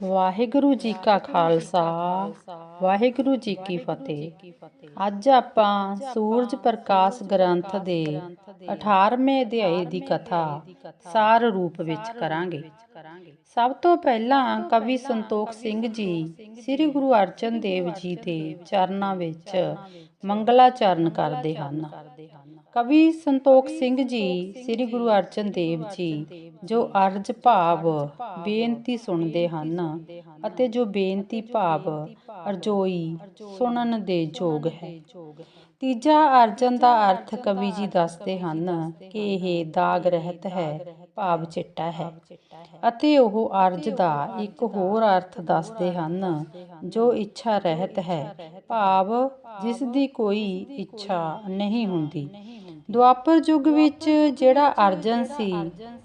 ਵਾਹਿਗੁਰੂ ਜੀ ਕਾ ਖਾਲਸਾ, ਵਾਹਿਗੁਰੂ ਜੀ ਕੀ ਫਤਿਹ। ਅੱਜ ਆਪਾਂ ਸੂਰਜ ਪ੍ਰਕਾਸ਼ ਗ੍ਰੰਥ ਦੇ 18ਵੇਂ ਅਧਿਆਏ ਦੀ ਕਥਾ ਸਾਰ ਰੂਪ ਵਿੱਚ ਕਰਾਂਗੇ। ਸਭ ਤੋਂ ਪਹਿਲਾਂ ਕਵੀ ਸੰਤੋਖ ਸਿੰਘ ਜੀ ਸ੍ਰੀ ਗੁਰੂ ਅਰਜਨ ਦੇਵ ਜੀ ਦੇ ਚਰਨਾਂ ਵਿੱਚ ਮੰਗਲਾ ਚਰਨ ਕਰਦੇ ਹਨ। ਕਵੀ ਸੰਤੋਖ ਸਿੰਘ ਜੀ, ਸ੍ਰੀ ਗੁਰੂ ਅਰਜਨ ਦੇਵ ਜੀ, ਜੋ ਅਰਜ ਭਾਵ ਬੇਨਤੀ ਸੁਣਦੇ ਹਨ ਅਤੇ ਜੋ ਬੇਨਤੀ ਭਾਵ ਅਰਜੋਈ ਸੁਣਨ ਦੇ ਯੋਗ ਹੈ। ਤੀਜਾ ਅਰਜਨ ਦਾ ਅਰਥ ਕਵੀ ਜੀ ਦੱਸਦੇ ਹਨ ਕਿ ਇਹ ਦਾਗ ਰਹਿਤ ਹੈ, ਭਾਵ ਚਿੱਟਾ ਹੈ ਅਤੇ ਉਹ ਅਰਜ ਦਾ ਇੱਕ ਹੋਰ ਅਰਥ ਦੱਸਦੇ ਹਨ, ਜੋ ਇੱਛਾ ਰਹਿਤ ਹੈ, ਭਾਵ ਜਿਸ ਦੀ ਕੋਈ ਇੱਛਾ ਨਹੀਂ ਹੁੰਦੀ। ਦੁਆਪਰ ਯੁੱਗ ਵਿੱਚ ਜਿਹੜਾ ਅਰਜਨ ਸੀ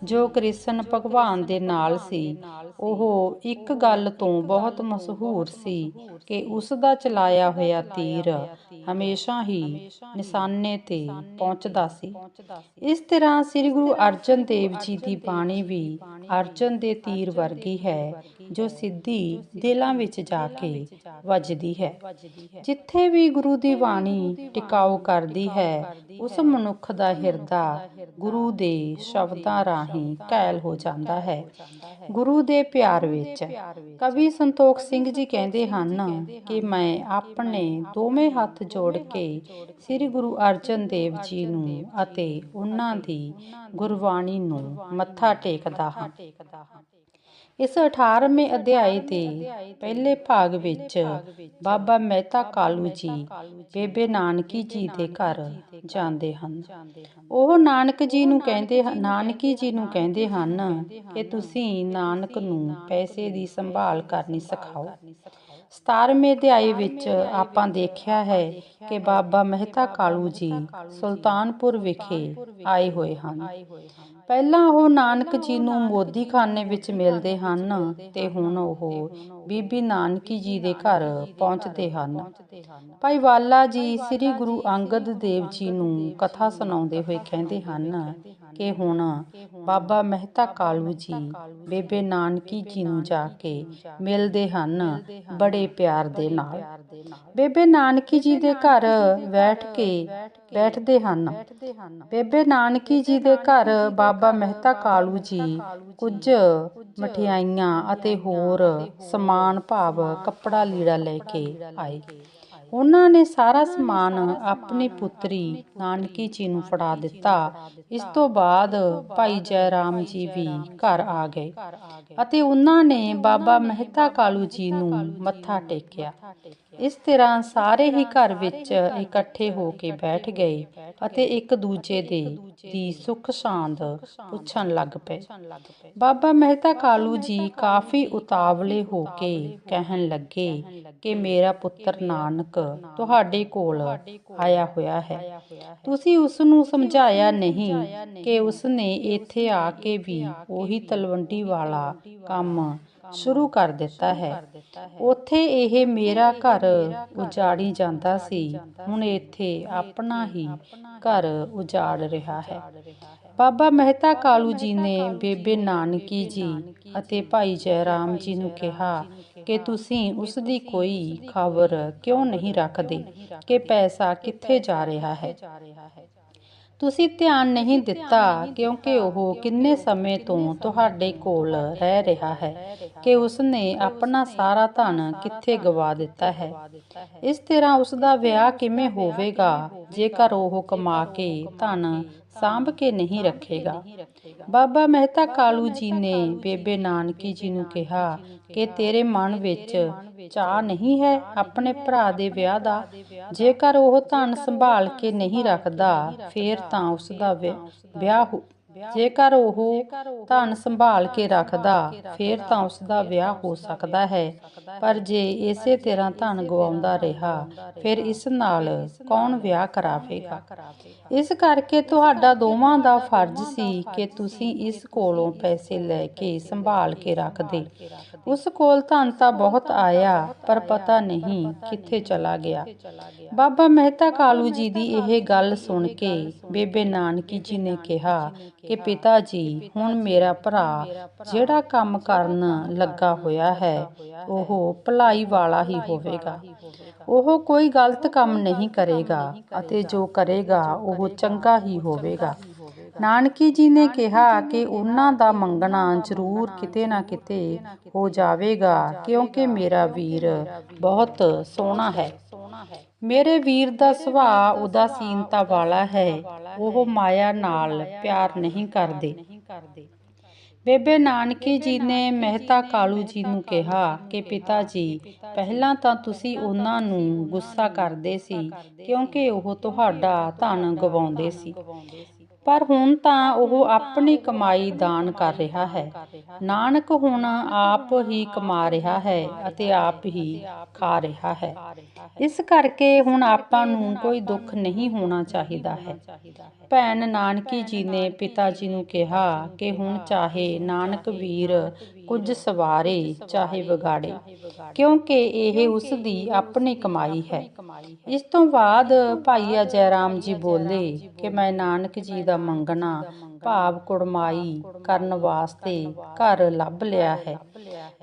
ਜੋ ਕ੍ਰਿਸ਼ਨ ਭਗਵਾਨ ਦੇ ਨਾਲ ਸੀ ਉਹ ਇੱਕ ਗੱਲ ਤੋਂ ਬਹੁਤ ਮਸ਼ਹੂਰ ਸੀ ਕਿ ਉਸ ਦਾ ਚਲਾਇਆ ਹੋਇਆ ਤੀਰ ਹਮੇਸ਼ਾ ਹੀ ਨਿਸ਼ਾਨੇ ਤੇ ਪਹੁੰਚਦਾ ਸੀ। ਇਸ ਤਰ੍ਹਾਂ ਸ੍ਰੀ ਗੁਰੂ ਅਰਜਨ ਦੇਵ ਜੀ ਦੀ ਬਾਣੀ ਵੀ ਅਰਜਨ ਦੇ ਤੀਰ ਵਰਗੀ ਹੈ, ਜੋ ਸਿੱਧੀ ਦਿਲਾਂ ਵਿੱਚ ਜਾ ਕੇ ਵੱਜਦੀ ਹੈ। ਜਿੱਥੇ ਵੀ ਗੁਰੂ ਦੀ ਬਾਣੀ ਟਿਕਾਉ ਕਰਦੀ ਹੈ, ਉਸ ਮਨੁੱਖ ਦਾ ਹਿਰਦਾ ਗੁਰੂ ਦੇ ਸ਼ਬਦਾਂ ਰਾਹੀਂ ਘਾਇਲ ਹੋ ਜਾਂਦਾ ਹੈ। ਗੁਰੂ ਦੇ ਪਿਆਰ ਵਿੱਚ। ਕਵੀ ਸੰਤੋਖ ਸਿੰਘ ਜੀ ਕਹਿੰਦੇ ਹਨ ਕਿ ਮੈਂ ਆਪਣੇ ਦੋਵੇਂ ਹੱਥ ਜੋੜ ਕੇ ਸ੍ਰੀ ਗੁਰੂ ਅਰਜਨ ਦੇਵ ਜੀ ਨੂੰ ਅਤੇ ਉਹਨਾਂ ਦੀ ਗੁਰਬਾਣੀ ਨੂੰ ਮੱਥਾ ਟੇਕਦਾ ਹਾਂ। ਇਸ 18ਵੇਂ ਅਧਿਆਏ ਦੇ ਪਹਿਲੇ ਭਾਗ ਵਿੱਚ ਬਾਬਾ ਮਹਿਤਾ ਕਾਲੂ ਜੀ ਬੇਬੇ ਨਾਨਕੀ ਜੀ ਦੇ ਘਰ ਜਾਂਦੇ ਹਨ। ਉਹ ਨਾਨਕ ਜੀ ਨੂੰ ਕਹਿੰਦੇ ਨਾਨਕੀ ਜੀ ਨੂੰ ਕਹਿੰਦੇ ਹਨ ਕਿ ਤੁਸੀਂ ਨਾਨਕ ਨੂੰ ਪੈਸੇ ਦੀ ਸੰਭਾਲ ਕਰਨੀ ਸਿਖਾਓ। 17ਵੇਂ ਅਧਿਆਏ ਵਿੱਚ ਆਪਾਂ ਦੇਖਿਆ ਹੈ ਕਿ ਬਾਬਾ ਮਹਿਤਾ ਕਾਲੂ ਜੀ ਸੁਲਤਾਨਪੁਰ ਵਿਖੇ ਆਏ ਹੋਏ ਹਨ। ਪਹਿਲਾਂ ਉਹ ਨਾਨਕ ਜੀ ਨੂੰ ਮੋਦੀਖਾਨੇ ਵਿੱਚ ਮਿਲਦੇ ਹਨ ਤੇ ਹੁਣ ਉਹ ਬੀਬੀ ਨਾਨਕੀ ਜੀ ਦੇ ਘਰ ਪਹੁੰਚਦੇ ਹਨ। ਭਾਈ ਵਾਲਾ ਜੀ ਸ੍ਰੀ ਗੁਰੂ ਅੰਗਦ ਦੇਵ ਜੀ ਨੂੰ ਕਥਾ ਸੁਣਾਉਂਦੇ ਹੋਏ ਕਹਿੰਦੇ ਹਨ ਕਿ ਹੁਣ ਬਾਬਾ ਮਹਿਤਾ ਕਾਲੂ ਜੀ ਬੇਬੇ ਨਾਨਕੀ ਜੀ ਨੂੰ ਜਾ ਕੇ ਮਿਲਦੇ ਹਨ ਬੜੇ ਪਿਆਰ ਦੇ ਨਾਲ। ਬੇਬੇ ਨਾਨਕੀ ਜੀ ਦੇ ਘਰ ਬੈਠ ਕੇ ਬੈਠਦੇ ਹਨ। ਬੇਬੇ ਨਾਨਕੀ ਜੀ ਦੇ ਘਰ ਬਾਬਾ ਮਹਿਤਾ ਕਾਲੂ ਜੀ ਕੁਝ ਮਠਿਆਈਆਂ ਅਤੇ ਹੋਰ ਸਮਾਨ ਭਾਵ ਕੱਪੜਾ ਲੀੜਾ ਲੈ ਕੇ ਆਏ। ਉਹਨਾਂ ਨੇ ਸਾਰਾ ਸਮਾਨ ਆਪਣੀ ਪੁੱਤਰੀ ਨਾਨਕੀ ਜੀ ਨੂੰ ਫੜਾ ਦਿੱਤਾ। ਇਸ ਤੋਂ ਬਾਅਦ ਭਾਈ ਜੈ ਰਾਮ ਜੀ ਵੀ ਘਰ ਆ ਗਏ। ਅਤੇ ਉਹਨਾਂ ਨੇ ਬਾਬਾ ਮਹਿਤਾ ਕਾਲੂ ਜੀ ਨੂੰ ਮੱਥਾ ਟੇਕਿਆ। ਇਸ ਤਰ੍ਹਾਂ ਸਾਰੇ ਹੀ ਘਰ ਵਿੱਚ ਇਕੱਠੇ ਹੋ ਕੇ ਬੈਠ ਗਏ ਅਤੇ ਇੱਕ ਦੂਜੇ ਦੇ ਦੀ ਸੁੱਖ ਸਾਂਦ ਪੁੱਛਣ ਲੱਗ ਪਏ। ਬਾਬਾ ਮਹਿਤਾ ਕਾਲੂ ਜੀ ਕਾਫੀ ਉਤਾਵਲੇ ਹੋ ਕੇ ਕਹਿਣ ਲੱਗੇ ਕਿ ਮੇਰਾ ਪੁੱਤਰ ਨਾਨਕ ਤੁਹਾਡੇ ਕੋਲ ਆਇਆ ਹੋਇਆ ਹੈ। ਤੁਸੀਂ ਉਸ ਨੂੰ ਸਮਝਾਇਆ ਨਹੀਂ ਕਿ ਉਸ ਨੇ ਇੱਥੇ ਆ ਕੇ ਵੀ ਉਹੀ ਤਲਵੰਡੀ ਵਾਲਾ ਕੰਮ ਸ਼ੁਰੂ ਕਰ ਦਿੱਤਾ ਹੈ। ਉੱਥੇ ਇਹ ਮੇਰਾ ਘਰ ਉਜਾੜੀ ਜਾਂਦਾ ਸੀ। ਹੁਣ ਇੱਥੇ ਆਪਣਾ ਹੀ ਘਰ ਉਜਾੜ ਰਿਹਾ ਹੈ। ਬਾਬਾ ਮਹਿਤਾ ਕਾਲੂ ਜੀ ਨੇ ਬੇਬੇ ਨਾਨਕੀ ਜੀ ਅਤੇ ਭਾਈ ਜੈ ਰਾਮ ਜੀ ਨੂੰ ਕਿਹਾ ਕਿ ਤੁਸੀਂ ਉਸ ਦੀ ਕੋਈ ਖਬਰ ਕਿਉਂ ਨਹੀਂ ਰੱਖਦੇ ਕਿ ਪੈਸਾ ਕਿੱਥੇ ਜਾ ਰਿਹਾ ਹੈ? ਤੁਸੀਂ ਧਿਆਨ ਨਹੀਂ ਦਿੱਤਾ ਕਿਉਂਕਿ ਉਹ ਕਿੰਨੇ ਸਮੇਂ ਤੋਂ ਤੁਹਾਡੇ ਕੋਲ ਰਹਿ ਰਿਹਾ ਹੈ ਕਿ ਉਸ ਨੇ ਆਪਣਾ ਸਾਰਾ ਧਨ ਕਿੱਥੇ ਗਵਾ ਦਿੱਤਾ ਹੈ? ਇਸ ਤਰ੍ਹਾਂ ਉਸ ਦਾ ਵਿਆਹ ਕਿਵੇਂ ਹੋਵੇਗਾ? ਜੇਕਰ ਉਹ ਕਮਾ ਕੇ ਧਨ ਸਾਂਭ ਕੇ ਨਹੀਂ ਰੱਖੇਗਾ। ਬਾਬਾ ਮਹਿਤਾ ਕਾਲੂ ਜੀ ਨੇ ਬੇਬੇ ਨਾਨਕੀ ਜੀ ਨੂੰ ਕਿਹਾ ਕਿ ਤੇਰੇ ਮਨ ਵਿੱਚ ਚਾਹ ਨਹੀਂ ਹੈ ਆਪਣੇ ਭਰਾ ਦੇ ਵਿਆਹ ਦਾ। ਜੇਕਰ ਉਹ ਧਨ ਸੰਭਾਲ ਕੇ ਨਹੀਂ ਰੱਖਦਾ ਫੇਰ ਤਾਂ ਉਸ ਦਾ ਵਿਆਹ ਜੇਕਰ ਉਹ ਧਨ ਸੰਭਾਲ ਕੇ ਰੱਖਦਾ, ਫੇਰ ਤਾਂ ਉਸ ਦਾ ਵਿਆਹ ਹੋ ਸਕਦਾ ਹੈ। ਪਰ ਜੇ ਇਸੇ ਤਰ੍ਹਾਂ ਧਨ ਗਵਾਉਂਦਾ ਰਿਹਾ, ਫਿਰ ਇਸ ਨਾਲ ਕੌਣ ਵਿਆਹ ਕਰਾਵੇਗਾ? ਇਸ ਕਰਕੇ ਤੁਹਾਡਾ ਦੋਵਾਂ ਦਾ ਫਰਜ਼ ਸੀ ਕਿ ਤੁਸੀਂ ਇਸ ਕੋਲੋਂ ਪੈਸੇ ਲੈ ਕੇ ਸੰਭਾਲ ਕੇ ਰੱਖਦੇ। ਉਸ ਕੋਲ ਧਨ ਤਾਂ ਬਹੁਤ ਆਇਆ, ਪਰ ਪਤਾ ਨਹੀਂ ਕਿੱਥੇ ਚਲਾ ਗਿਆ। ਬਾਬਾ ਮਹਿਤਾ ਕਾਲੂ ਜੀ ਦੀ ਇਹ ਗੱਲ ਸੁਣ ਕੇ ਬੇਬੇ ਨਾਨਕੀ ਜੀ ਨੇ ਕਿਹਾ ਕਿ ਪਿਤਾ ਜੀ, ਹੁਣ ਮੇਰਾ ਭਰਾ ਜਿਹੜਾ ਕੰਮ ਕਰਨ ਲੱਗਾ ਹੋਇਆ ਹੈ, ਉਹ ਭਲਾਈ ਵਾਲਾ ਹੀ ਹੋਵੇਗਾ। ਉਹ ਕੋਈ ਗਲਤ ਕੰਮ ਨਹੀਂ ਕਰੇਗਾ ਅਤੇ ਜੋ ਕਰੇਗਾ, ਉਹ ਚੰਗਾ ਹੀ ਹੋਵੇਗਾ। ਨਾਨਕੀ ਜੀ ਨੇ ਕਿਹਾ ਕਿ ਉਹਨਾਂ ਦਾ ਮੰਗਣਾ ਜ਼ਰੂਰ ਕਿਤੇ ਨਾ ਕਿਤੇ ਹੋ ਜਾਵੇਗਾ ਕਿਉਂਕਿ ਮੇਰਾ ਵੀਰ ਬਹੁਤ ਸੋਹਣਾ ਹੈ। ਮੇਰੇ ਵੀਰ ਦਾ ਸੁਭਾਅ ਉਦਾਸੀਨਤਾ ਵਾਲਾ ਹੈ। ਉਹ ਮਾਇਆ ਨਾਲ ਪਿਆਰ ਨਹੀਂ ਕਰਦੇ। ਬੇਬੇ ਨਾਨਕੀ ਜੀ ਨੇ ਮਹਿਤਾ ਕਾਲੂ ਜੀ ਨੂੰ ਕਿਹਾ ਕਿ ਪਿਤਾ ਜੀ ਪਹਿਲਾਂ ਤਾਂ ਤੁਸੀਂ ਉਹਨਾਂ ਨੂੰ ਗੁੱਸਾ ਕਰਦੇ ਸੀ ਕਿਉਂਕਿ ਉਹ ਤੁਹਾਡਾ ਧਨ ਗਵਾਉਂਦੇ ਸੀ। ਪਰ ਹੁਣ ਤਾਂ ਉਹ ਆਪਣੀ ਕਮਾਈ ਦਾਨ ਕਰ ਰਿਹਾ ਹੈ। ਨਾਨਕ ਹੁਣ ਆਪ ਹੀ ਕਮਾ ਰਿਹਾ ਹੈ ਅਤੇ ਆਪ ਹੀ ਖਾ ਰਿਹਾ ਹੈ। ਇਸ ਕਰਕੇ ਹੁਣ ਆਪਾਂ ਨੂੰ ਕੋਈ ਦੁੱਖ ਨਹੀਂ ਹੋਣਾ ਚਾਹੀਦਾ ਹੈ। ਭੈਣ ਨਾਨਕੀ ਜੀ ਨੇ ਪਿਤਾ ਜੀ ਨੂੰ ਕਿਹਾ ਕਿ ਹੁਣ ਚਾਹੇ ਨਾਨਕ ਵੀਰ ਕੁਝ ਸਵਾਰੇ ਚਾਹੇ ਵਿਗਾੜੇ ਕਿਉਂਕਿ ਇਹ ਉਸ ਦੀ ਆਪਣੀ ਕਮਾਈ ਹੈ। ਇਸ ਤੋਂ ਬਾਅਦ ਭਾਈ ਅਜੈ ਰਾਮ ਜੀ ਬੋਲੇ ਕਿ ਮੈਂ ਨਾਨਕ ਜੀ ਦਾ ਮੰਗਣਾ ਭਾਵ ਕੁੜਮਾਈ ਕਰਨ ਵਾਸਤੇ ਘਰ ਲੱਭ ਲਿਆ ਹੈ।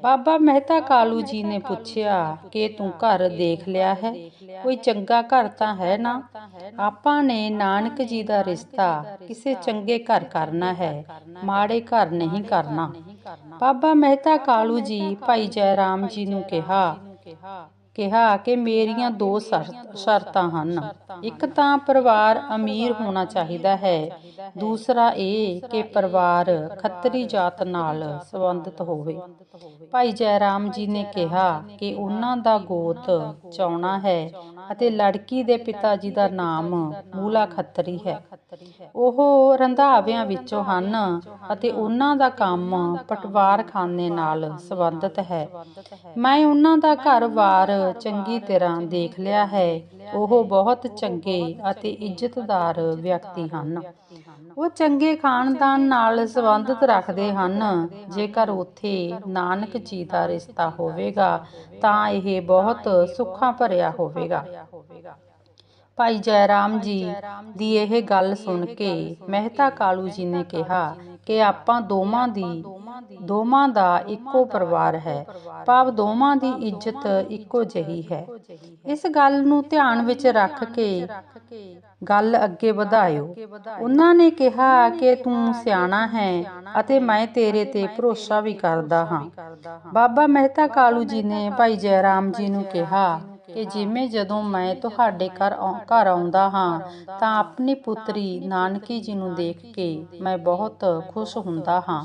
ਬਾਬਾ ਮਹਿਤਾ ਕਾਲੂ ਜੀ ਨੇ ਪੁੱਛਿਆ ਕਿ ਤੂੰ ਘਰ ਦੇਖ ਲਿਆ ਹੈ? ਕੋਈ ਚੰਗਾ ਘਰ ਤਾਂ ਹੈ ਨਾ? ਆਪਾਂ ਨੇ ਨਾਨਕ ਜੀ ਦਾ ਰਿਸ਼ਤਾ ਕਿਸੇ ਚੰਗੇ ਘਰ ਕਰਨਾ ਹੈ। ਮਾੜੇ ਘਰ ਨਹੀਂ ਕਰਨਾ। ਬਾਬਾ ਮਹਿਤਾ ਕਾਲੂ ਜੀ ਭਾਈ ਜੈ ਰਾਮ ਜੀ ਨੂੰ ਕਿਹਾ। ਕਿਹਾ ਕਿ ਮੇਰੀਆਂ ਦੋ ਸ਼ਰਤ- ਸ਼ਰਤਾਂ ਹਨ। ਇੱਕ ਤਾਂ ਪਰਿਵਾਰ ਅਮੀਰ ਹੋਣਾ ਚਾਹੀਦਾ ਹੈ। ਦੂਸਰਾ ਇਹ ਕਿ ਪਰਿਵਾਰ ਖੱਤਰੀ ਜਾਤ ਨਾਲ ਸੰਬੰਧਿਤ ਹੋਵੇ। ਭਾਈ ਜੈ ਰਾਮ ਜੀ ਨੇ ਕਿਹਾ ਕਿ ਉਹਨਾਂ ਦਾ ਗੋਤ ਚੌਣਾ ਹੈ ਅਤੇ ਲੜਕੀ ਦੇ ਪਿਤਾ ਜੀ ਦਾ ਨਾਮ ਮੂਲਾ ਖੱਤਰੀ ਹੈ। ਉਹ ਰੰਧਾਵਿਆਂ ਵਿੱਚੋਂ ਹਨ ਅਤੇ ਉਹਨਾਂ ਦਾ ਕੰਮ ਪਟਵਾਰਖਾਨੇ ਨਾਲ ਸੰਬੰਧਿਤ ਹੈ। ਮੈਂ ਉਹਨਾਂ ਦਾ ਘਰ-ਬਾਰ ਚੰਗੀ ਤਰ੍ਹਾਂ ਦੇਖ ਲਿਆ ਹੈ। ਉਹ ਬਹੁਤ ਚੰਗੇ ਅਤੇ ਇੱਜ਼ਤਦਾਰ ਵਿਅਕਤੀ ਹਨ। ਉਹ ਚੰਗੇ ਖਾਨਦਾਨ ਨਾਲ ਸੰਬੰਧਿਤ ਰੱਖਦੇ ਹਨ। ਜੇਕਰ ਉੱਥੇ ਨਾਨਕ ਜੀ ਦਾ ਰਿਸ਼ਤਾ ਹੋਵੇਗਾ ਤਾਂ ਇਹ ਬਹੁਤ ਸੁੱਖਾਂ ਭਰਿਆ ਹੋਵੇਗਾ। ਭਾਈ ਜੈ ਰਾਮ ਜੀ ਦੀ ਇਹ ਗੱਲ ਸੁਣ ਕੇ ਮਹਿਤਾ ਕਾਲੂ ਜੀ ਨੇ ਕਿਹਾ ਕਿ ਆਪਾਂ ਦੋਵਾਂ ਦੀ, ਦੋਵਾਂ ਦਾ ਇੱਕੋ ਪਰਿਵਾਰ ਹੈ। ਭਾਵ ਦੋਵਾਂ ਦੀ ਇੱਜ਼ਤ ਇੱਕੋ ਜਿਹੀ ਹੈ। ਇਸ ਗੱਲ ਨੂੰ ਧਿਆਨ ਵਿੱਚ ਰੱਖ ਕੇ ਗੱਲ ਅੱਗੇ ਵਧਾਇਓ। ਉਹਨਾਂ ਨੇ ਕਿਹਾ ਕਿ ਤੂੰ ਸਿਆਣਾ ਹੈ ਅਤੇ ਮੈਂ ਤੇਰੇ ਤੇ ਭਰੋਸਾ ਵੀ ਕਰਦਾ ਹਾਂ। ਬਾਬਾ ਮਹਿਤਾ ਕਾਲੂ ਜੀ ਨੇ ਭਾਈ ਜੈ ਰਾਮ ਜੀ ਨੂੰ ਕਿਹਾ ਕਿ ਜਿਵੇਂ ਜਦੋਂ ਮੈਂ ਤੁਹਾਡੇ ਘਰ ਘਰ ਆਉਂਦਾ ਹਾਂ ਤਾਂ ਆਪਣੀ ਪੁੱਤਰੀ ਨਾਨਕੀ ਜੀ ਨੂੰ ਦੇਖ ਕੇ ਮੈਂ ਬਹੁਤ ਖੁਸ਼ ਹੁੰਦਾ ਹਾਂ।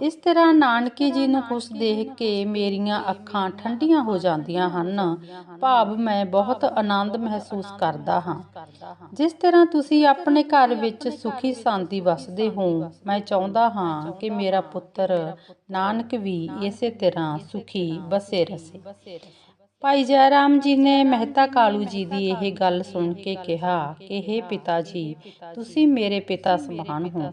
ਇਸ ਤਰ੍ਹਾਂ ਨਾਨਕੀ ਜੀ ਨੂੰ ਖੁਸ਼ ਦੇਖ ਕੇ ਮੇਰੀਆਂ ਅੱਖਾਂ ਠੰਡੀਆਂ ਹੋ ਜਾਂਦੀਆਂ ਹਨ। ਭਾਵ ਮੈਂ ਬਹੁਤ ਆਨੰਦ ਮਹਿਸੂਸ ਕਰਦਾ ਹਾਂ। ਜਿਸ ਤਰ੍ਹਾਂ ਤੁਸੀਂ ਆਪਣੇ ਘਰ ਵਿੱਚ ਸੁਖੀ ਸ਼ਾਂਤੀ ਵਸਦੇ ਹੋ ਮੈਂ ਚਾਹੁੰਦਾ ਹਾਂ ਕਿ ਮੇਰਾ ਪੁੱਤਰ ਨਾਨਕ ਵੀ ਇਸੇ ਤਰ੍ਹਾਂ ਸੁਖੀ ਬਸੇ ਰਸੇ। ਭਾਈ ਜੈ ਰਾਮ ਜੀ ਨੇ ਮਹਿਤਾ ਕਾਲੂ ਜੀ ਦੀ ਇਹ ਗੱਲ ਸੁਣ ਕੇ ਕਿਹਾ ਕਿ हे ਪਿਤਾ ਜੀ, ਤੁਸੀਂ ਮੇਰੇ ਪਿਤਾ ਸਮਾਨ ਹੋ।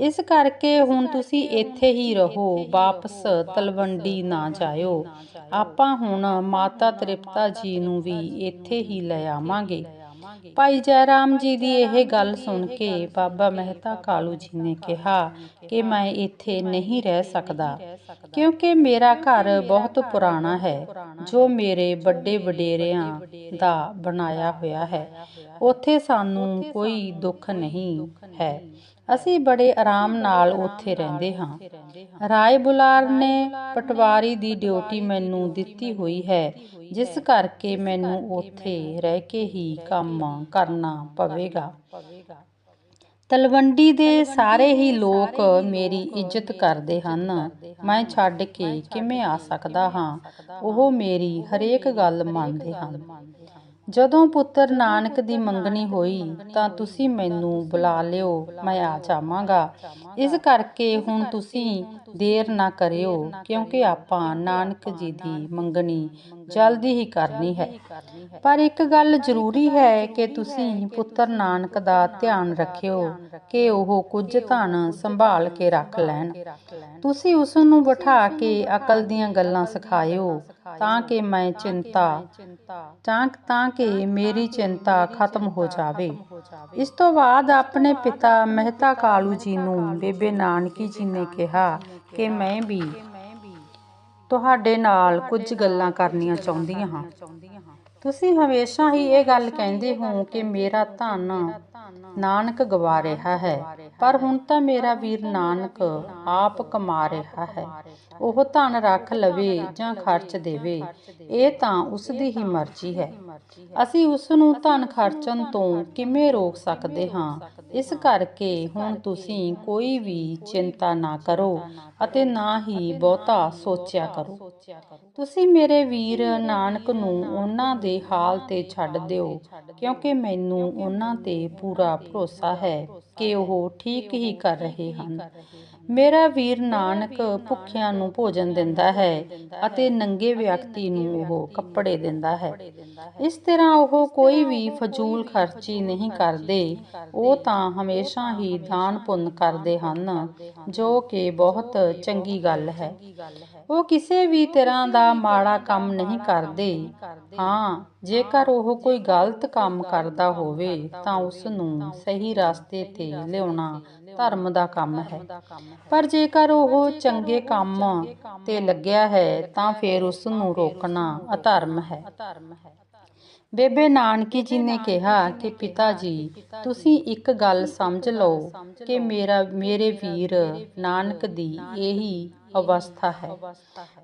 ਇਸ ਕਰਕੇ ਹੁਣ ਤੁਸੀਂ ਇੱਥੇ ਹੀ ਰਹੋ, ਵਾਪਸ ਤਲਵੰਡੀ ਨਾ ਜਾਇਓ। ਆਪਾਂ ਹੁਣ ਮਾਤਾ ਤ੍ਰਿਪਤਾ ਜੀ ਨੂੰ ਵੀ ਇੱਥੇ ਹੀ ਲੈ ਆਵਾਂਗੇ। ਭਾਈ ਜੈ ਰਾਮ ਜੀ ਦੀ ਇਹ ਗੱਲ ਸੁਣ ਕੇ ਬਾਬਾ ਮਹਿਤਾ ਕਾਲੂ ਜੀ ਨੇ ਕਿਹਾ ਕਿ ਮੈਂ ਇੱਥੇ ਨਹੀਂ ਰਹਿ ਸਕਦਾ, ਕਿਉਂਕਿ ਮੇਰਾ ਘਰ ਬਹੁਤ ਪੁਰਾਣਾ ਹੈ, ਜੋ ਮੇਰੇ ਵੱਡੇ ਵਡੇਰਿਆਂ ਦਾ ਬਣਾਇਆ ਹੋਇਆ ਹੈ। ਉੱਥੇ ਸਾਨੂੰ ਕੋਈ ਦੁੱਖ ਨਹੀਂ ਹੈ। ਅਸੀਂ ਬੜੇ ਆਰਾਮ ਨਾਲ ਉੱਥੇ ਰਹਿੰਦੇ ਹਾਂ। ਰਾਏ ਬੁਲਾਰ ਨੇ ਪਟਵਾਰੀ ਦੀ ਡਿਊਟੀ ਮੈਨੂੰ ਦਿੱਤੀ ਹੋਈ ਹੈ, ਜਿਸ ਕਰਕੇ ਮੈਨੂੰ ਉੱਥੇ ਰਹਿ ਕੇ ਹੀ ਕੰਮ ਕਰਨਾ ਪਵੇਗਾ। ਤਲਵੰਡੀ ਦੇ ਸਾਰੇ ਹੀ ਲੋਕ ਮੇਰੀ ਇੱਜ਼ਤ ਕਰਦੇ ਹਨ। ਮੈਂ ਛੱਡ ਕੇ ਕਿਵੇਂ ਆ ਸਕਦਾ ਹਾਂ? ਉਹ ਮੇਰੀ ਹਰੇਕ ਗੱਲ ਮੰਨਦੇ ਹਨ। ਜਦੋਂ ਪੁੱਤਰ ਨਾਨਕ ਦੀ ਮੰਗਣੀ ਹੋਈ ਤਾਂ ਤੁਸੀਂ ਮੈਨੂੰ ਬੁਲਾ ਲਿਓ, ਮੈਂ ਆ ਜਾਵਾਂਗਾ। ਇਸ ਕਰਕੇ ਹੁਣ ਤੁਸੀਂ ਦੇਰ ਨਾ ਕਰਿਓ, ਕਿਉਂਕਿ ਆਪਾਂ ਨਾਨਕ ਜੀ ਦੀ ਮੰਗਣੀ ਜਲਦੀ ਹੀ ਕਰਨੀ ਹੈ। ਪਰ ਇੱਕ ਗੱਲ ਜ਼ਰੂਰੀ ਹੈ ਕਿ ਤੁਸੀਂ ਪੁੱਤਰ ਨਾਨਕ ਦਾ ਧਿਆਨ ਰੱਖਿਓ ਕਿ ਉਹ ਕੁਝ ਧਨ ਸੰਭਾਲ ਕੇ ਰੱਖ ਲੈਣ। ਤੁਸੀਂ ਉਸ ਨੂੰ ਬਿਠਾ ਕੇ ਅਕਲ ਦੀਆਂ ਗੱਲਾਂ ਸਿਖਾਇਓ ਤਾਂ ਕਿ ਮੈਂ ਚਿੰਤਾ ਤਾਂ ਤਾਂ ਕਿ ਮੇਰੀ ਚਿੰਤਾ ਖਤਮ ਹੋ ਜਾਵੇ। ਇਸ ਤੋਂ ਬਾਅਦ ਆਪਣੇ ਪਿਤਾ ਮਹਿਤਾ ਕਾਲੂ ਜੀ ਨੂੰ ਬੇਬੇ ਨਾਨਕੀ ਜੀ ਨੇ ਕਿਹਾ ਕਿ ਮੈਂ ਵੀ ਤੁਹਾਡੇ ਨਾਲ ਕੁਝ ਗੱਲਾਂ ਕਰਨੀਆਂ ਚਾਹੁੰਦੀ ਹਾਂ। ਤੁਸੀਂ ਹਮੇਸ਼ਾ ਹੀ ਇਹ ਗੱਲ ਕਹਿੰਦੇ ਹੋ ਕਿ ਮੇਰਾ ਧਨ ਨਾਨਕ ਗਵਾ ਰਿਹਾ ਹੈ। ਪਰ ਹੁਣ ਤਾਂ ਮੇਰਾ ਵੀਰ ਨਾਨਕ ਆਪ ਕਮਾ ਰਿਹਾ ਹੈ। ਉਹ ਧਨ ਰੱਖ ਲਵੇ ਜਾਂ ਖਰਚ ਦੇਵੇ, ਇਹ ਤਾਂ ਉਸ ਦੀ ਹੀ ਮਰਜ਼ੀ ਹੈ। ਅਸੀਂ ਉਸ ਨੂੰ ਧਨ ਖਰਚਣ ਤੋਂ ਕਿਵੇਂ ਰੋਕ ਸਕਦੇ ਹਾਂ? ਇਸ ਕਰਕੇ ਹੁਣ ਤੁਸੀਂ ਕੋਈ ਵੀ ਚਿੰਤਾ ਨਾ ਕਰੋ ਅਤੇ ਨਾ ਹੀ ਬਹੁਤਾ ਸੋਚਿਆ ਕਰੋ। ਤੁਸੀਂ ਮੇਰੇ ਵੀਰ ਨਾਨਕ ਨੂੰ ਉਹਨਾਂ ਦੇ ਹਾਲ ਤੇ ਛੱਡ ਦਿਓ, ਕਿਉਂਕਿ ਮੈਨੂੰ ਉਹਨਾਂ ਤੇ ਪੂਰਾ ਭਰੋਸਾ ਹੈ ਕਿ ਉਹ ਠੀਕ ਹੀ ਕਰ ਰਹੇ ਹਨ। ਮੇਰਾ ਵੀਰ ਨਾਨਕ ਭੁੱਖਿਆਂ ਨੂੰ ਭੋਜਨ ਦਿੰਦਾ ਹੈ ਅਤੇ ਨੰਗੇ ਵਿਅਕਤੀ ਨੂੰ ਉਹ ਕੱਪੜੇ ਦਿੰਦਾ ਹੈ। ਇਸ ਤਰ੍ਹਾਂ ਉਹ ਕੋਈ ਵੀ ਫਜ਼ੂਲ ਖਰਚੀ ਨਹੀਂ ਕਰਦੇ। ਉਹ ਤਾਂ ਹਮੇਸ਼ਾ ਹੀ ਦਾਨ ਪੁੰਨ ਕਰਦੇ ਹਨ, ਜੋ ਕਿ ਬਹੁਤ ਚੰਗੀ ਗੱਲ ਹੈ। ਉਹ ਕਿਸੇ ਵੀ ਤਰ੍ਹਾਂ ਦਾ ਮਾੜਾ ਕੰਮ ਨਹੀਂ ਕਰਦੇ। ਹਾਂ, ਜੇਕਰ ਉਹ ਕੋਈ ਗਲਤ ਕੰਮ ਕਰਦਾ ਹੋਵੇ ਤਾਂ ਉਸ ਨੂੰ ਸਹੀ ਰਸਤੇ ਤੇ ਲਿਆਉਣਾ ਧਰਮ ਦਾ ਕੰਮ ਹੈ। ਪਰ ਜੇਕਰ ਉਹ ਚੰਗੇ ਕੰਮ ਤੇ ਲੱਗਿਆ ਹੈ ਤਾਂ ਫਿਰ ਉਸ ਨੂੰ ਰੋਕਣਾ ਅਧਰਮ ਹੈ। ਬੇਬੇ ਨਾਨਕੀ ਜੀ ਨੇ ਕਿਹਾ ਕਿ ਪਿਤਾ ਜੀ ਤੁਸੀਂ ਇੱਕ ਗੱਲ ਸਮਝ ਲਓ ਕਿ ਮੇਰਾ ਮੇਰੇ ਵੀਰ ਨਾਨਕ ਦੀ ਇਹੀ ਅਵਸਥਾ ਹੈ।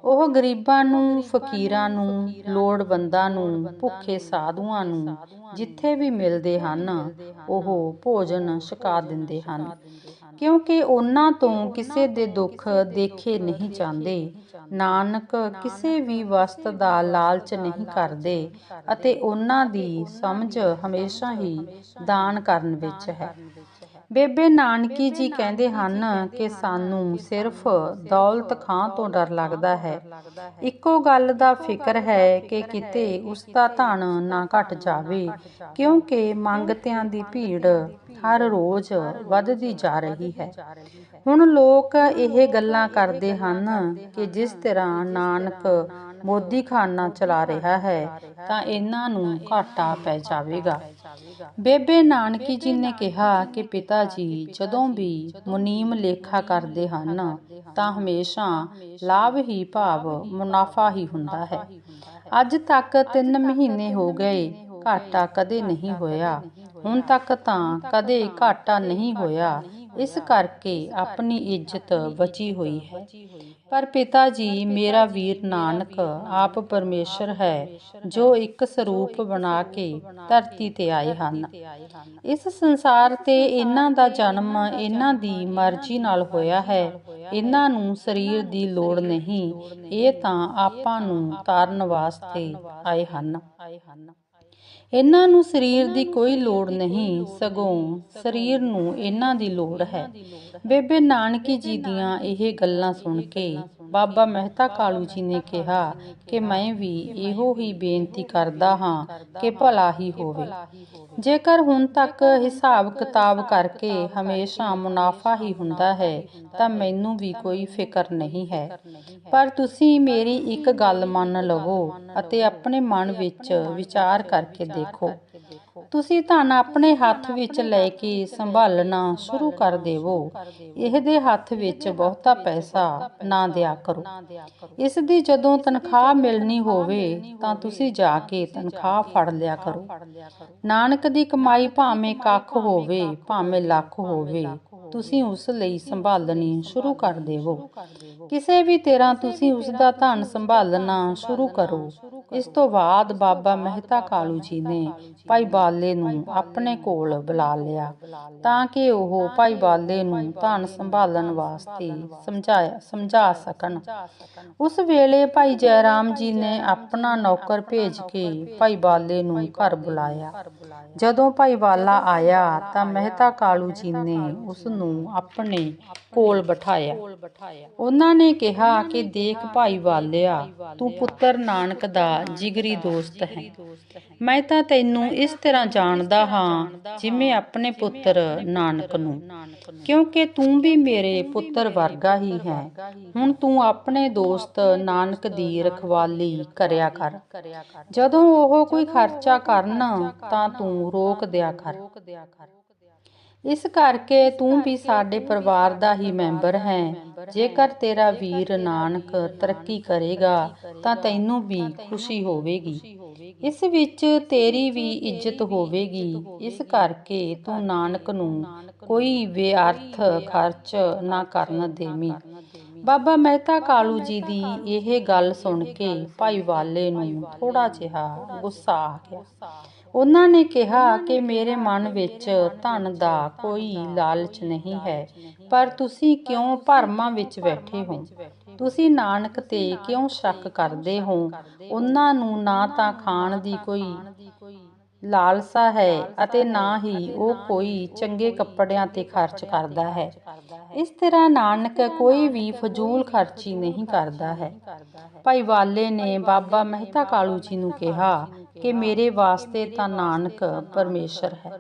ਉਹ ਗਰੀਬਾਂ ਨੂੰ, ਫਕੀਰਾਂ ਨੂੰ, ਲੋੜਵੰਦਾਂ ਨੂੰ, ਭੁੱਖੇ ਸਾਧੂਆਂ ਨੂੰ ਜਿੱਥੇ ਵੀ ਮਿਲਦੇ ਹਨ, ਉਹ ਭੋਜਨ ਛਕਾ ਦਿੰਦੇ ਹਨ। ਕਿਉਂਕਿ ਉਹਨਾਂ ਤੋਂ ਕਿਸੇ ਦੇ ਦੁੱਖ ਦੇਖੇ ਨਹੀਂ ਜਾਂਦੇ। ਨਾਨਕ ਕਿਸੇ ਵੀ ਵਸਤ ਦਾ ਲਾਲਚ ਨਹੀਂ ਕਰਦੇ ਅਤੇ ਉਹਨਾਂ ਦੀ ਸਮਝ ਹਮੇਸ਼ਾ ਹੀ ਦਾਨ ਕਰਨ ਵਿੱਚ ਹੈ। ਬੇਬੇ ਨਾਨਕੀ ਜੀ ਕਹਿੰਦੇ ਹਨ ਕਿ ਸਾਨੂੰ ਸਿਰਫ ਦੌਲਤ ਖਾਂ ਤੋਂ ਡਰ ਲੱਗਦਾ ਹੈ। ਇੱਕੋ ਗੱਲ ਦਾ ਫਿਕਰ ਹੈ ਕਿ ਕਿਤੇ ਉਸ ਦਾ ਧਨ ਨਾ ਘਟ ਜਾਵੇ ਕਿਉਂਕਿ ਮੰਗਤਿਆਂ ਦੀ ਭੀੜ ਹਰ ਰੋਜ਼ ਵੱਧਦੀ ਜਾ ਰਹੀ ਹੈ। ਹੁਣ ਲੋਕ ਇਹ ਗੱਲਾਂ ਕਰਦੇ ਹਨ ਕਿ ਜਿਸ ਤਰ੍ਹਾਂ ਨਾਨਕ ਮੋਦੀ ਖਾਨਾ ਚਲਾ ਰਿਹਾ ਹੈ, ਤਾਂ ਇਹਨਾਂ ਨੂੰ ਘਾਟਾ ਪੈ ਜਾਵੇਗਾ। ਬੇਬੇ ਨਾਨਕੀ ਜੀ ਨੇ ਕਿਹਾ ਕਿ ਪਿਤਾ ਜੀ, ਜਦੋਂ ਵੀ ਮੁਨੀਮ ਲੇਖਾ ਕਰਦੇ ਹਨ, ਤਾਂ ਹਮੇਸ਼ਾ ਲਾਭ ਹੀ ਭਾਵ ਮੁਨਾਫਾ ਹੀ ਹੁੰਦਾ ਹੈ। ਅੱਜ ਤੱਕ 3 ਮਹੀਨੇ ਹੋ ਗਏ, ਘਾਟਾ ਕਦੇ ਨਹੀਂ ਹੋਇਆ। ਹੁਣ ਤੱਕ ਤਾਂ ਕਦੇ ਘਾਟਾ ਨਹੀਂ ਹੋਇਆ। ਇਸ ਕਰਕੇ ਆਪਣੀ ਇੱਜ਼ਤ ਬਚੀ ਹੋਈ ਹੈ। ਪਰ ਪਿਤਾ ਜੀ, ਮੇਰਾ ਵੀਰ ਨਾਨਕ ਆਪ ਪਰਮੇਸ਼ਰ ਹੈ, ਜੋ ਇੱਕ ਸਰੂਪ ਬਣਾ ਕੇ ਧਰਤੀ ਤੇ ਆਏ ਹਨ। ਇਸ ਸੰਸਾਰ ਤੇ ਇਹਨਾਂ ਦਾ ਜਨਮ ਇਹਨਾਂ ਦੀ ਮਰਜ਼ੀ ਨਾਲ ਹੋਇਆ ਹੈ। ਇਹਨਾਂ ਨੂੰ ਸਰੀਰ ਦੀ ਲੋੜ ਨਹੀਂ। ਇਹ ਤਾਂ ਆਪਾਂ ਨੂੰ ਤਾਰਨ ਵਾਸਤੇ ਆਏ ਹਨ। ਇਹਨਾਂ ਨੂੰ ਸਰੀਰ ਦੀ ਕੋਈ ਲੋੜ ਨਹੀਂ, ਸਗੋਂ ਸਰੀਰ ਨੂੰ ਇਹਨਾਂ ਦੀ ਲੋੜ ਹੈ। ਬੇਬੇ ਨਾਨਕੀ ਜੀ ਦੀਆਂ ਇਹ ਗੱਲਾਂ ਸੁਣ ਕੇ ਬਾਬਾ ਮਹਿਤਾ ਕਾਲੂ ਜੀ ਨੇ ਕਿਹਾ ਕਿ ਮੈਂ ਵੀ ਇਹੋ ਹੀ ਬੇਨਤੀ ਕਰਦਾ ਹਾਂ ਕਿ ਭਲਾ ਹੀ ਹੋਵੇ। ਜੇਕਰ ਹੁਣ ਤੱਕ ਹਿਸਾਬ ਕਿਤਾਬ ਕਰਕੇ ਹਮੇਸ਼ਾ ਮੁਨਾਫਾ ਹੀ ਹੁੰਦਾ ਹੈ, ਤਾਂ ਮੈਨੂੰ ਵੀ ਕੋਈ ਫਿਕਰ ਨਹੀਂ ਹੈ। ਪਰ ਤੁਸੀਂ ਮੇਰੀ ਇੱਕ ਗੱਲ ਮੰਨ ਲਵੋ ਅਤੇ ਆਪਣੇ ਮਨ ਵਿੱਚ ਵਿਚਾਰ ਕਰਕੇ ਦੇਖੋ। ਤੁਸੀਂ ਧਨ ਆਪਣੇ ਹੱਥ ਵਿੱਚ ਲੈ ਕੇ ਸੰਭਾਲਣਾ ਸ਼ੁਰੂ ਕਰ ਦੇਵੋ। ਇਹਦੇ ਹੱਥ ਵਿੱਚ ਬਹੁਤਾ ਪੈਸਾ ਨਾ ਦਿਆ ਕਰੋ। ਇਸ ਦੀ ਜਦੋਂ ਤਨਖਾਹ ਮਿਲਣੀ ਹੋਵੇ ਤਾਂ ਤੁਸੀਂ ਜਾ ਕੇ ਤਨਖਾਹ ਫੜ ਲਿਆ ਕਰੋ। ਨਾਨਕ ਦੀ ਕਮਾਈ ਭਾਵੇਂ ਕੱਖ ਹੋਵੇ, ਭਾਵੇਂ ਲੱਖ ਹੋਵੇ, ਤੁਸੀਂ ਉਸ ਲਈ ਸੰਭਾਲਣੀ ਸ਼ੁਰੂ ਕਰ ਦੇਵੋ। ਕਿਸੇ ਵੀ ਤਰ੍ਹਾਂ ਤੁਸੀਂ ਉਸ ਦਾ ਧਨ ਸੰਭਾਲਣਾ ਸ਼ੁਰੂ ਕਰੋ। ਇਸ ਤੋਂ ਬਾਅਦ ਬਾਬਾ ਮਹਿਤਾ ਕਾਲੂ ਜੀ ਨੇ ਭਾਈ ਬਾਲੇ ਨੂੰ ਆਪਣੇ ਕੋਲ ਬੁਲਾ ਲਿਆ ਤਾਂ ਕਿ ਉਹ ਭਾਈ ਬਾਲੇ ਨੂੰ ਧਨ ਸੰਭਾਲਣ ਵਾਸਤੇ ਸਮਝਾਇਆ, ਸਮਝਾ ਸਕਣ। ਉਸ ਵੇਲੇ ਭਾਈ ਜੈਰਾਮ ਜੀ ਨੇ ਆਪਣਾ ਨੌਕਰ ਭੇਜ ਕੇ ਭਾਈ ਬਾਲੇ ਨੂੰ ਘਰ ਬੁਲਾਇਆ। ਜਦੋਂ ਭਾਈ ਬਾਲਾ ਆਇਆ ਤਾਂ ਮਹਿਤਾ ਕਾਲੂ ਜੀ ਨੇ ਉਸ ਨੂੰ ਆਪਣੇ ਕੋਲ ਬਿਠਾਇਆ। ਉਹਨਾਂ ਨੇ ਕਿਹਾ ਕਿ ਦੇਖ ਭਾਈ ਵਾਲਿਆ ਤੂੰ ਪੁੱਤਰ ਨਾਨਕ ਦਾ ਜਿਗਰੀ ਦੋਸਤ ਹੈ। ਮੈਂ ਤਾਂ ਤੈਨੂੰ ਇਸ ਤਰ੍ਹਾਂ ਜਾਣਦਾ ਹਾਂ ਜਿਵੇਂ ਆਪਣੇ ਪੁੱਤਰ ਨਾਨਕ ਨੂੰ। ਕਿਉਂਕਿ ਤੂੰ ਵੀ ਮੇਰੇ ਪੁੱਤਰ ਵਰਗਾ ਹੀ ਹੈ। ਹੁਣ ਤੂੰ ਆਪਣੇ ਦੋਸਤ ਨਾਨਕ ਦੀ ਰਖਵਾਲੀ ਕਰਿਆ ਕਰ। ਜਦੋਂ ਉਹ ਕੋਈ ਖਰਚਾ ਕਰਨ ਤਾਂ ਤੂੰ ਰੋਕ ਦਿਆ ਕਰ। ਇਸ ਕਰਕੇ ਤੂੰ ਵੀ ਸਾਡੇ ਪਰਿਵਾਰ ਦਾ ਹੀ ਮੈਂਬਰ ਹੈ। ਜੇਕਰ ਤੇਰਾ ਵੀਰ ਨਾਨਕ ਤਰੱਕੀ ਕਰੇਗਾ ਤਾਂ ਤੈਨੂੰ ਵੀ ਖੁਸ਼ੀ ਹੋਵੇਗੀ। ਇਸ ਵਿੱਚ ਤੇਰੀ ਵੀ ਇੱਜ਼ਤ ਹੋਵੇਗੀ। ਇਸ ਕਰਕੇ ਤੂੰ ਨਾਨਕ ਨੂੰ ਕੋਈ ਬੇਅਰਥ ਖਰਚ ਨਾ ਕਰਨ ਦੇਵੀਂ। ਬਾਬਾ ਮਹਿਤਾ ਕਾਲੂ ਜੀ ਦੀ ਇਹ ਗੱਲ ਸੁਣ ਕੇ ਭਾਈ ਵਾਲੇ ਨੂੰ ਥੋੜਾ ਜਿਹਾ ਗੁੱਸਾ ਆ ਗਿਆ। ਉਹਨਾਂ ਨੇ ਕਿਹਾ ਕਿ ਮੇਰੇ ਮਨ ਵਿੱਚ ਧਨ ਦਾ ਕੋਈ ਲਾਲਚ ਨਹੀਂ ਹੈ, ਪਰ ਤੁਸੀਂ ਕਿਉਂ ਭਰਮਾਂ ਵਿੱਚ ਬੈਠੇ ਹੋ? ਤੁਸੀਂ ਨਾਨਕ ਤੇ ਕਿਉਂ ਸ਼ੱਕ ਕਰਦੇ ਹੋ? ਉਹਨਾਂ ਨੂੰ ਨਾ ਤਾਂ ਖਾਣ ਦੀ ਕੋਈ ਲਾਲਸਾ ਹੈ ਅਤੇ ਨਾ ਹੀ ਉਹ ਕੋਈ ਚੰਗੇ ਕੱਪੜਿਆਂ ਤੇ ਖਰਚ ਕਰਦਾ ਹੈ। ਇਸ ਤਰ੍ਹਾਂ ਨਾਨਕ ਕੋਈ ਵੀ ਫਜ਼ੂਲ ਖਰਚੀ ਨਹੀਂ ਕਰਦਾ ਹੈ। ਭਾਈ ਵਾਲੇ ਨੇ ਬਾਬਾ ਮਹਿਤਾ ਕਾਲੂ ਜੀ ਨੂੰ ਕਿਹਾ ਕਿ ਮੇਰੇ ਵਾਸਤੇ ਤਾਂ ਨਾਨਕ ਪਰਮੇਸ਼ਰ ਹੈ।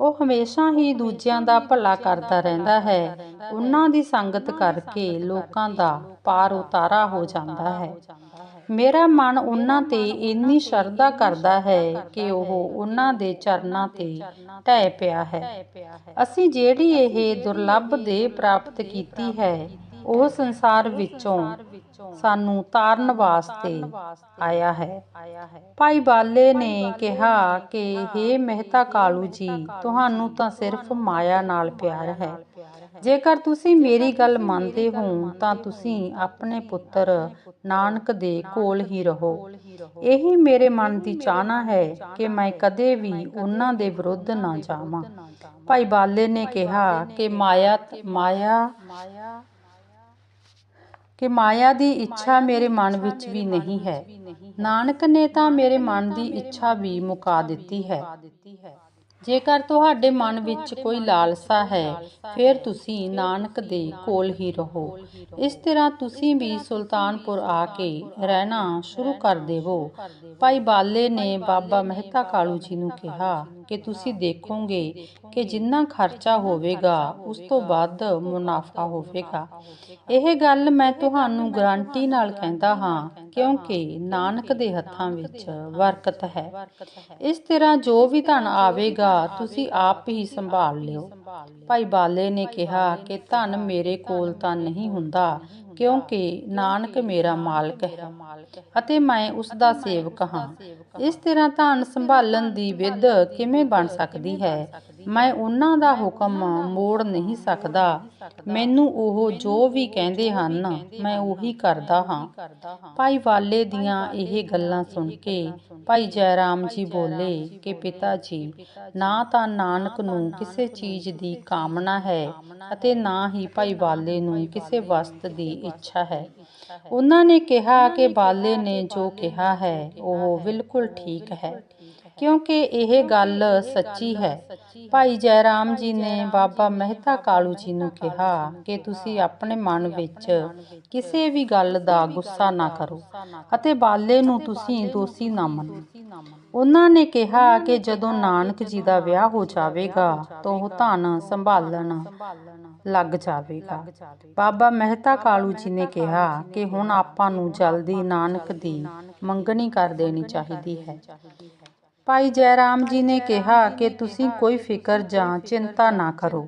ਉਹ ਹਮੇਸ਼ਾ ਹੀ ਦੂਜਿਆਂ ਦਾ ਭਲਾ ਕਰਦਾ ਰਹਿੰਦਾ ਹੈ। ਉਹਨਾਂ ਦੀ ਸੰਗਤ ਕਰਕੇ ਲੋਕਾਂ ਦਾ ਪਾਰ ਉਤਾਰਾ ਹੋ ਜਾਂਦਾ ਹੈ। ਮੇਰਾ ਮਨ ਉਹਨਾਂ ਤੇ ਇੰਨੀ ਸ਼ਰਧਾ ਕਰਦਾ ਹੈ ਕਿ ਉਹ ਉਹਨਾਂ ਦੇ ਚਰਨਾਂ ਤੇ ਢਹਿ ਪਿਆ ਹੈ। ਅਸੀਂ ਜਿਹੜੀ ਇਹ ਦੁਰਲੱਭ ਦੇ ਪ੍ਰਾਪਤ ਕੀਤੀ ਹੈ ਉਹ ਸੰਸਾਰ ਵਿੱਚੋਂ ਸਾਨੂੰ ਤਾਰਨ ਵਾਸਤੇ ਆਇਆ ਹੈ। ਭਾਈ ਬਾਲੇ ਨੇ ਕਿਹਾ ਕਿ हे ਮਹਿਤਾ ਕਾਲੂ ਜੀ, ਤੁਹਾਨੂੰ ਤਾਂ ਸਿਰਫ ਮਾਇਆ ਨਾਲ ਪਿਆਰ ਹੈ। ਜੇਕਰ ਤੁਸੀਂ ਮੇਰੀ ਗੱਲ ਮੰਨਦੇ ਹੋ, ਤਾਂ ਤੁਸੀਂ ਆਪਣੇ ਪੁੱਤਰ ਨਾਨਕ ਦੇ ਕੋਲ ਹੀ ਰਹੋ। ਇਹੀ ਮੇਰੇ ਮਨ ਦੀ ਚਾਹਨਾ ਹੈ ਕਿ ਮੈਂ ਕਦੇ ਵੀ ਉਹਨਾਂ ਦੇ ਵਿਰੁੱਧ ਨਾ ਜਾਵਾਂ। ਭਾਈ ਬਾਲੇ ਨੇ ਕਿਹਾ ਕਿ ਮਾਇਆ ਮਾਇਆ ਕਿ ਮਾਇਆ ਦੀ ਇੱਛਾ ਮੇਰੇ ਮਨ ਵਿੱਚ ਵੀ ਨਹੀਂ ਹੈ। ਨਾਨਕ ਨੇ ਤਾਂ ਮੇਰੇ ਮਨ ਦੀ ਇੱਛਾ ਵੀ ਮੁਕਾ ਦਿੱਤੀ ਹੈ। ਜੇਕਰ ਤੁਹਾਡੇ ਮਨ ਵਿੱਚ ਕੋਈ ਲਾਲਸਾ ਹੈ ਫਿਰ ਤੁਸੀਂ ਨਾਨਕ ਦੇ ਕੋਲ ਹੀ ਰਹੋ। ਇਸ ਤਰ੍ਹਾਂ ਤੁਸੀਂ ਵੀ ਸੁਲਤਾਨਪੁਰ ਆ ਕੇ ਰਹਿਣਾ ਸ਼ੁਰੂ ਕਰ ਦੇਵੋ। ਭਾਈ ਬਾਲੇ ਨੇ ਬਾਬਾ ਮਹਿਤਾ ਕਾਲੂ ਜੀ ਨੂੰ ਕਿਹਾ ਕਿ ਤੁਸੀਂ ਦੇਖੋਗੇ ਕਿ ਜਿੰਨਾ ਖਰਚਾ ਹੋਵੇਗਾ ਉਸ ਤੋਂ ਵੱਧ ਮੁਨਾਫਾ ਹੋਵੇਗਾ। ਇਹ ਗੱਲ ਮੈਂ ਤੁਹਾਨੂੰ ਗਾਰੰਟੀ ਨਾਲ ਕਹਿੰਦਾ ਹਾਂ ਕਿਉਂਕਿ ਨਾਨਕ ਦੇ ਹੱਥਾਂ ਵਿੱਚ ਬਰਕਤ ਹੈ। ਇਸ ਤਰ੍ਹਾਂ ਜੋ ਵੀ ਧਨ ਆਵੇਗਾ ਤੁਸੀਂ ਆਪ ਹੀ ਸੰਭਾਲ ਲਿਓ। ਭਾਈ ਬਾਲੇ ਨੇ ਕਿਹਾ ਕਿ ਧਨ ਮੇਰੇ ਕੋਲ ਤਾਂ ਨਹੀਂ ਹੁੰਦਾ। ਕਿਉਂਕਿ ਨਾਨਕ ਮੇਰਾ ਮਾਲਕ ਹੈ ਅਤੇ ਮੈਂ ਉਸ ਦਾ ਸੇਵਕ ਹਾਂ। ਇਸ ਤਰ੍ਹਾਂ ਧਨ ਸੰਭਾਲਣ ਦੀ ਵਿਧ ਕਿਵੇਂ ਬਣ ਸਕਦੀ ਹੈ? ਮੈਂ ਉਹਨਾਂ ਦਾ ਹੁਕਮ ਮੋੜ ਨਹੀਂ ਸਕਦਾ। ਮੈਨੂੰ ਉਹ ਜੋ ਵੀ ਕਹਿੰਦੇ ਹਨ, ਮੈਂ ਉਹੀ ਕਰਦਾ ਹਾਂ। ਭਾਈ ਵਾਲੇ ਦੀਆਂ ਇਹ ਗੱਲਾਂ ਸੁਣ ਕੇ ਭਾਈ ਜੈਰਾਮ ਜੀ ਬੋਲੇ ਕਿ ਪਿਤਾ ਜੀ, ਨਾ ਤਾਂ ਨਾਨਕ ਨੂੰ ਕਿਸੇ ਚੀਜ਼ ਦੀ ਕਾਮਨਾ ਹੈ ਅਤੇ ਨਾ ਹੀ ਭਾਈ ਵਾਲੇ ਨੂੰ ਕਿਸੇ ਵਸਤ ਦੀ ਇੱਛਾ ਹੈ। ਉਹਨਾਂ ਨੇ ਕਿਹਾ ਕਿ ਬਾਲੇ ਨੇ ਜੋ ਕਿਹਾ ਹੈ, ਉਹ ਬਿਲਕੁਲ ਠੀਕ ਹੈ। ਕਿਉਂਕਿ ਇਹ ਗੱਲ ਸੱਚੀ ਹੈ। ਭਾਈ ਜੈਰਾਮ ਜੀ ਨੇ ਬਾਬਾ ਮਹਿਤਾ ਕਾਲੂ ਜੀ ਨੂੰ ਕਿਹਾ ਕਿ ਤੁਸੀਂ ਆਪਣੇ ਮਨ ਵਿੱਚ ਕਿਸੇ ਵੀ ਗੱਲ ਦਾ ਗੁੱਸਾ ਨਾ ਕਰੋ ਅਤੇ ਬਾਲੇ ਨੂੰ ਤੁਸੀਂ ਦੋਸ਼ੀ ਨਾ ਮੰਨੋ। ਉਹਨਾਂ ਨੇ ਕਿਹਾ ਕਿ ਜਦੋਂ ਨਾਨਕ ਜੀ ਦਾ ਵਿਆਹ ਹੋ ਜਾਵੇਗਾ ਤਾਂ ਉਹ ਧਨ ਸੰਭਾਲਣ ਲੱਗ ਜਾਵੇਗਾ। ਬਾਬਾ ਮਹਿਤਾ ਕਾਲੂ ਜੀ ਨੇ ਕਿਹਾ ਕਿ ਹੁਣ ਆਪਾਂ ਨੂੰ ਜਲਦੀ ਨਾਨਕ ਦੀ ਮੰਗਣੀ ਕਰ ਦੇਣੀ ਚਾਹੀਦੀ ਹੈ। ਭਾਈ ਜੈਰਾਮ ਜੀ ਨੇ ਕਿਹਾ ਕਿ ਤੁਸੀਂ ਕੋਈ ਫਿਕਰ ਜਾਂ ਚਿੰਤਾ ਨਾ ਕਰੋ।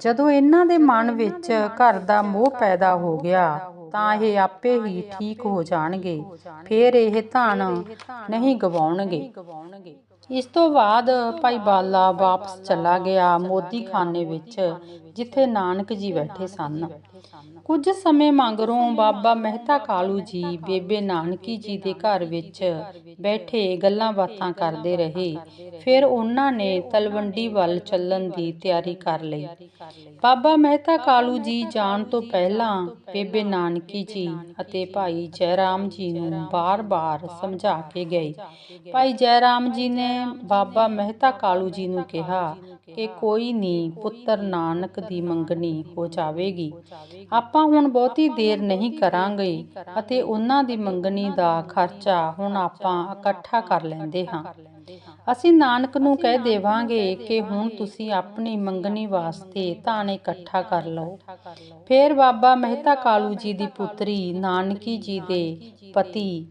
ਜਦੋਂ ਇਹਨਾਂ ਦੇ ਮਨ ਵਿੱਚ ਘਰ ਦਾ ਮੋਹ ਪੈਦਾ ਹੋ ਗਿਆ, ਤਾਂ ਇਹ ਆਪੇ ਹੀ ਠੀਕ ਹੋ ਜਾਣਗੇ। ਫਿਰ ਇਹ ਧਨ ਨਹੀਂ ਗਵਾਉਣਗੇ। ਇਸ ਤੋਂ ਬਾਅਦ ਭਾਈ ਬਾਲਾ ਵਾਪਸ ਚਲਾ ਗਿਆ ਮੋਦੀ ਖਾਨੇ ਵਿੱਚ। ਜਿੱਥੇ ਨਾਨਕ ਜੀ ਬੈਠੇ ਸਨ। ਕੁਝ ਸਮੇਂ ਮਗਰੋਂ ਬਾਬਾ ਮਹਿਤਾ ਕਾਲੂ ਜੀ ਬੇਬੇ ਨਾਨਕੀ ਜੀ ਦੇ ਘਰ ਵਿੱਚ ਬੈਠੇ ਗੱਲਾਂ ਬਾਤਾਂ ਕਰਦੇ ਰਹੇ। ਫਿਰ ਉਹਨਾਂ ਨੇ ਤਲਵੰਡੀ ਵੱਲ ਚੱਲਣ ਦੀ ਤਿਆਰੀ ਕਰ ਲਈ। ਬਾਬਾ ਮਹਿਤਾ ਕਾਲੂ ਜੀ ਜਾਣ ਤੋਂ ਪਹਿਲਾਂ ਬੇਬੇ ਨਾਨਕੀ ਜੀ ਅਤੇ ਭਾਈ ਜੈਰਾਮ ਜੀ ਨੂੰ ਬਾਰ-ਬਾਰ ਸਮਝਾ ਕੇ ਗਏ। ਭਾਈ ਜੈਰਾਮ ਜੀ ਨੇ ਬਾਬਾ ਮਹਿਤਾ ਕਾਲੂ ਜੀ ਨੂੰ ਕਿਹਾ ਕਿ ਕੋਈ ਨਹੀਂ ਪੁੱਤਰ ਨਾਨਕ ਦੀ ਮੰਗਣੀ ਹੋ ਜਾਵੇਗੀ। ਆਪਾਂ ਹੁਣ ਬਹੁਤੀ ਦੇਰ ਨਹੀਂ ਕਰਾਂਗੇ ਅਤੇ ਉਹਨਾਂ ਦੀ ਮੰਗਣੀ ਦਾ ਖਰਚਾ ਹੁਣ ਆਪਾਂ ਇਕੱਠਾ ਕਰ ਲੈਂਦੇ ਹਾਂ। ਅਸੀਂ ਨਾਨਕ ਨੂੰ ਕਹਿ ਦੇਵਾਂਗੇ ਕਿ ਹੁਣ ਤੁਸੀਂ ਆਪਣੀ ਮੰਗਣੀ ਵਾਸਤੇ ਧਨ ਇਕੱਠਾ ਕਰ ਲਓ। ਫਿਰ ਬਾਬਾ ਮਹਿਤਾ ਕਾਲੂ ਜੀ ਦੀ ਪੁੱਤਰੀ ਨਾਨਕੀ ਜੀ ਦੇ ਪਤੀ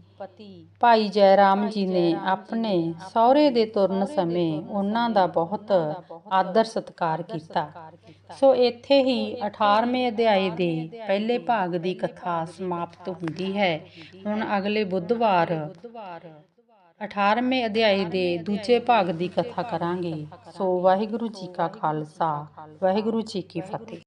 ਭਾਈ ਜੈ ਰਾਮ ਜੀ ਨੇ ਆਪਣੇ ਸਹੁਰੇ ਦੇ ਤੁਰਨ ਸਮੇਂ ਉਹਨਾਂ ਦਾ ਬਹੁਤ ਆਦਰ ਸਤਿਕਾਰ ਕੀਤਾ। ਸੋ ਇੱਥੇ ਹੀ 18ਵੇਂ ਅਧਿਆਏ ਦੇ ਪਹਿਲੇ ਭਾਗ ਦੀ ਕਥਾ ਸਮਾਪਤ ਹੁੰਦੀ ਹੈ। ਹੁਣ ਅਗਲੇ ਬੁੱਧਵਾਰ 18ਵੇਂ ਅਧਿਆਏ ਦੇ ਦੂਜੇ ਭਾਗ ਦੀ ਕਥਾ ਕਰਾਂਗੇ। ਸੋ ਵਾਹਿਗੁਰੂ ਜੀ ਕਾ ਖਾਲਸਾ। ਵਾਹਿਗੁਰੂ ਜੀ ਕੀ ਫਤਿਹ।